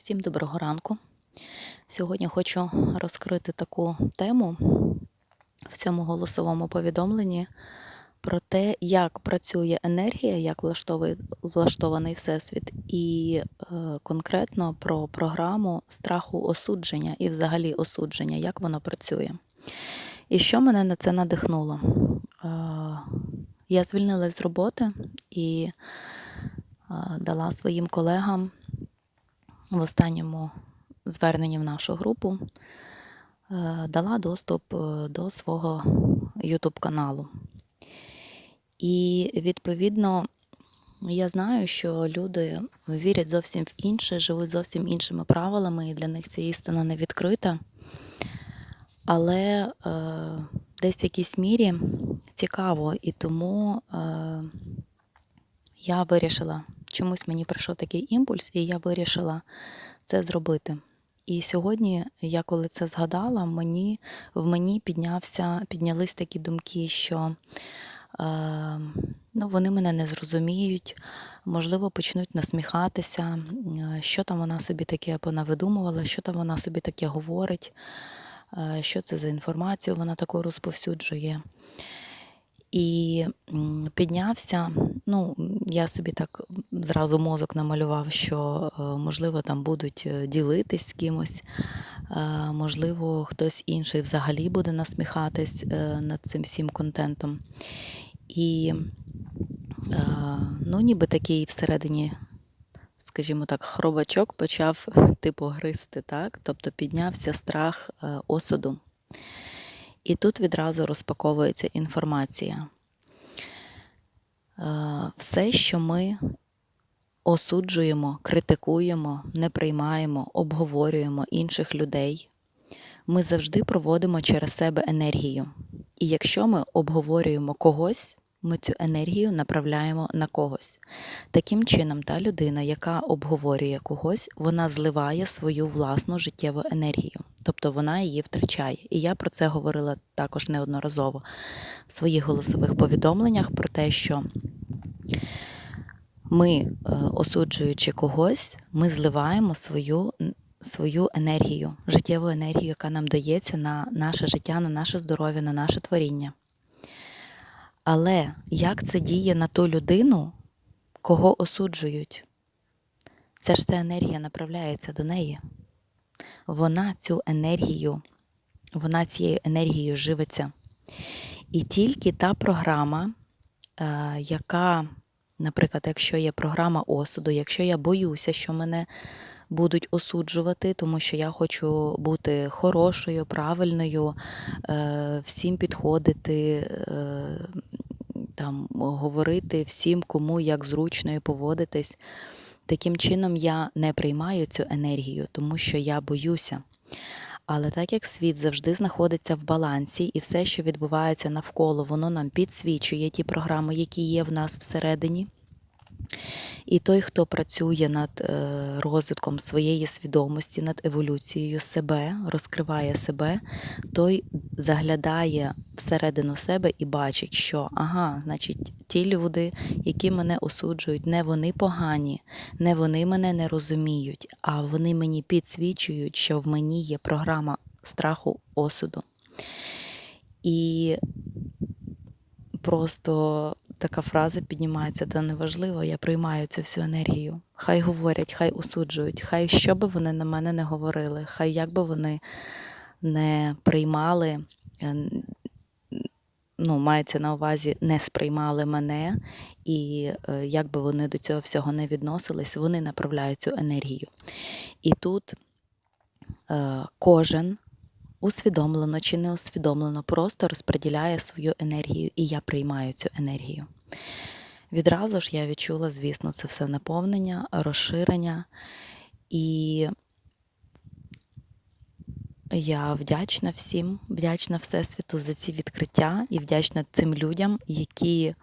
Всім доброго ранку. Сьогодні хочу розкрити таку тему в цьому голосовому повідомленні про те, як працює енергія, як влаштований всесвіт, і е, конкретно про програму страху осудження і взагалі осудження, як воно працює. І що мене на це надихнуло? Е, я звільнилась з роботи і е, дала своїм колегам в останньому зверненні в нашу групу е, дала доступ е, до свого YouTube каналу. І відповідно я знаю, що люди вірять зовсім в інше, живуть зовсім іншими правилами, і для них ця істина не відкрита. Але е, десь в якійсь мірі цікаво, і тому е, я вирішила, чомусь мені прийшов такий імпульс, і я вирішила це зробити. І сьогодні, я коли це згадала, мені, в мені піднявся, піднялись такі думки, що е, ну, вони мене не зрозуміють, можливо, почнуть насміхатися, е, що там вона собі таке понавидумувала, що там вона собі таке говорить, е, що це за інформацію вона таку розповсюджує. І піднявся. Ну, я собі так зразу мозок намалював, що е, можливо там будуть е, ділитись з кимось, е, можливо, хтось інший взагалі буде насміхатись над цим всім контентом. І ну, ніби такий всередині, скажімо так, хробачок почав типу гризти, так? Тобто піднявся страх осуду. І тут відразу розпаковується інформація. Е, Все, що ми осуджуємо, критикуємо, не приймаємо, обговорюємо інших людей, ми завжди проводимо через себе енергію. І якщо ми обговорюємо когось, ми цю енергію направляємо на когось. Таким чином, та людина, яка обговорює когось, вона зливає свою власну життєву енергію, тобто вона її втрачає. І я про це говорила також неодноразово в своїх голосових повідомленнях про те, що ми, е, осуджуючи когось, ми зливаємо свою, свою енергію, життєву енергію, яка нам дається на наше життя, на наше здоров'я, на наше творіння. Але як це діє на ту людину, кого осуджують? Це ж ця енергія направляється до неї. Вона цю енергію, вона цією енергією живиться. І тільки та програма, е, яка, наприклад, якщо є програма осуду, якщо я боюся, що мене будуть осуджувати, тому що я хочу бути хорошою, правильною, е, всім підходити, е, там, говорити всім, кому як зручно і поводитись. Таким чином я не приймаю цю енергію, тому що я боюся. Але так як світ завжди знаходиться в балансі, і все, що відбувається навколо, воно нам підсвічує ті програми, які є в нас всередині. І той, хто працює над е, розвитком своєї свідомості, над еволюцією себе, розкриває себе, той заглядає всередину себе і бачить, що ага, значить, ті люди, які мене осуджують, не вони погані, не вони мене не розуміють, а вони мені підсвічують, що в мені є програма страху осуду. І просто така фраза піднімається, та неважливо, я приймаю цю всю енергію. Хай говорять, хай осуджують, хай що би вони на мене не говорили, хай як би вони не приймали, е, ну, мається на увазі, не сприймали мене, і е, як би вони до цього всього не відносились, вони направляють цю енергію. І тут е, кожен усвідомлено чи не усвідомлено просто розподіляє свою енергію, і я приймаю цю енергію. Відразу ж я відчула, звісно, це все наповнення, розширення. І я вдячна всім, вдячна Всесвіту за ці відкриття і вдячна цим людям, які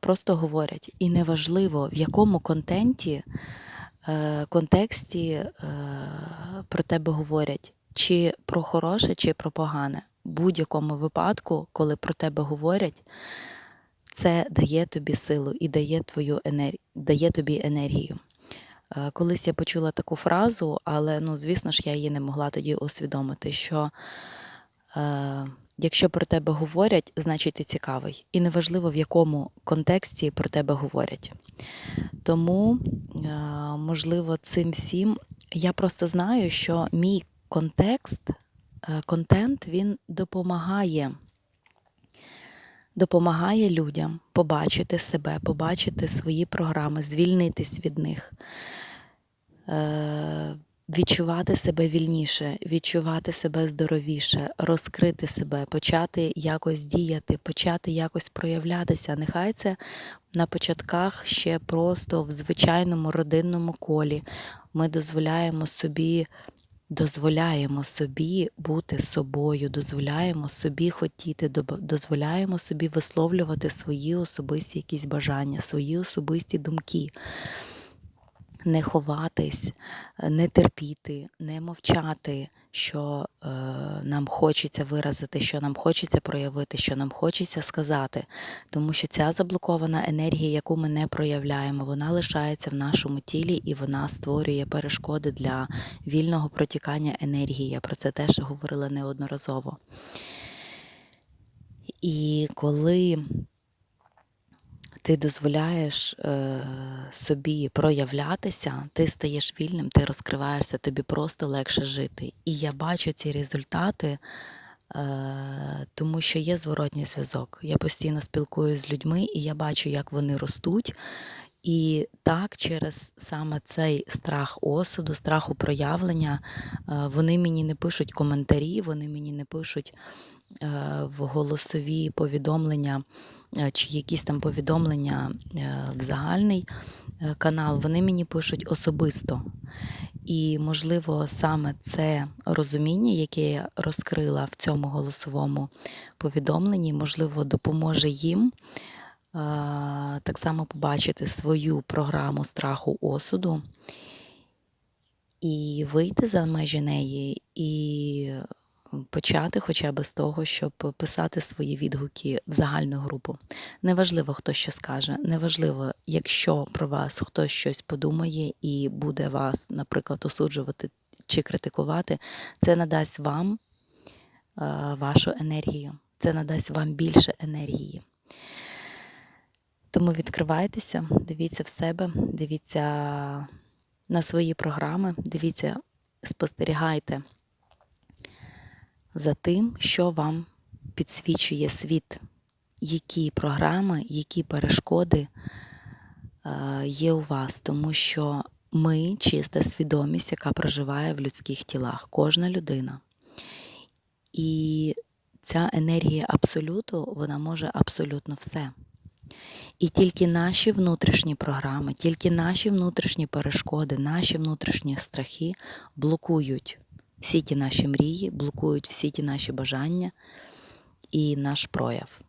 просто говорять. І неважливо, в якому контенті, е, контексті е, про тебе говорять, чи про хороше, чи про погане. В будь-якому випадку, коли про тебе говорять, це дає тобі силу і дає, твою енер... дає тобі енергію. Е, Колись я почула таку фразу, але ну, звісно ж, я її не могла тоді усвідомити, що е, якщо про тебе говорять, значить ти цікавий. І неважливо, в якому контексті про тебе говорять. Тому, е, можливо, цим всім я просто знаю, що мій контекст, е, контент він допомагає. Допомагає людям побачити себе, побачити свої програми, звільнитись від них, е, відчувати себе вільніше, відчувати себе здоровіше, розкрити себе, почати якось діяти, почати якось проявлятися. Нехай це на початках ще просто в звичайному родинному колі. Ми дозволяємо собі. Дозволяємо собі бути собою, дозволяємо собі хотіти, дозволяємо собі висловлювати свої особисті якісь бажання, свої особисті думки, не ховатись, не терпіти, не мовчати, що е, нам хочеться виразити, що нам хочеться проявити, що нам хочеться сказати. Тому що ця заблокована енергія, яку ми не проявляємо, вона лишається в нашому тілі і вона створює перешкоди для вільного протікання енергії. Я про це теж говорила неодноразово. І коли ти дозволяєш е, собі проявлятися, ти стаєш вільним, ти розкриваєшся, тобі просто легше жити. І я бачу ці результати, е, тому що є зворотній зв'язок. Я постійно спілкуюся з людьми, і я бачу, як вони ростуть. І так, через саме цей страх осуду, страху проявлення, е, вони мені не пишуть коментарі, вони мені не пишуть е, в голосові повідомлення чи якісь там повідомлення е, в загальний е, канал, вони мені пишуть особисто. І, можливо, саме це розуміння, яке я розкрила в цьому голосовому повідомленні, можливо, допоможе їм так само побачити свою програму страху осуду і вийти за межі неї, і почати хоча б з того, щоб писати свої відгуки в загальну групу. Неважливо, хто що скаже, неважливо, якщо про вас хтось щось подумає і буде вас, наприклад, осуджувати чи критикувати, це надасть вам е, вашу енергію, це надасть вам більше енергії. Тому відкривайтеся, дивіться в себе, дивіться на свої програми, дивіться, спостерігайте за тим, що вам підсвічує світ, які програми, які перешкоди е, є у вас, тому що ми чиста свідомість, яка проживає в людських тілах, кожна людина. І ця енергія абсолюту, вона може абсолютно все. І тільки наші внутрішні програми, тільки наші внутрішні перешкоди, наші внутрішні страхи блокують всі ті наші мрії, блокують всі ті наші бажання і наш прояв.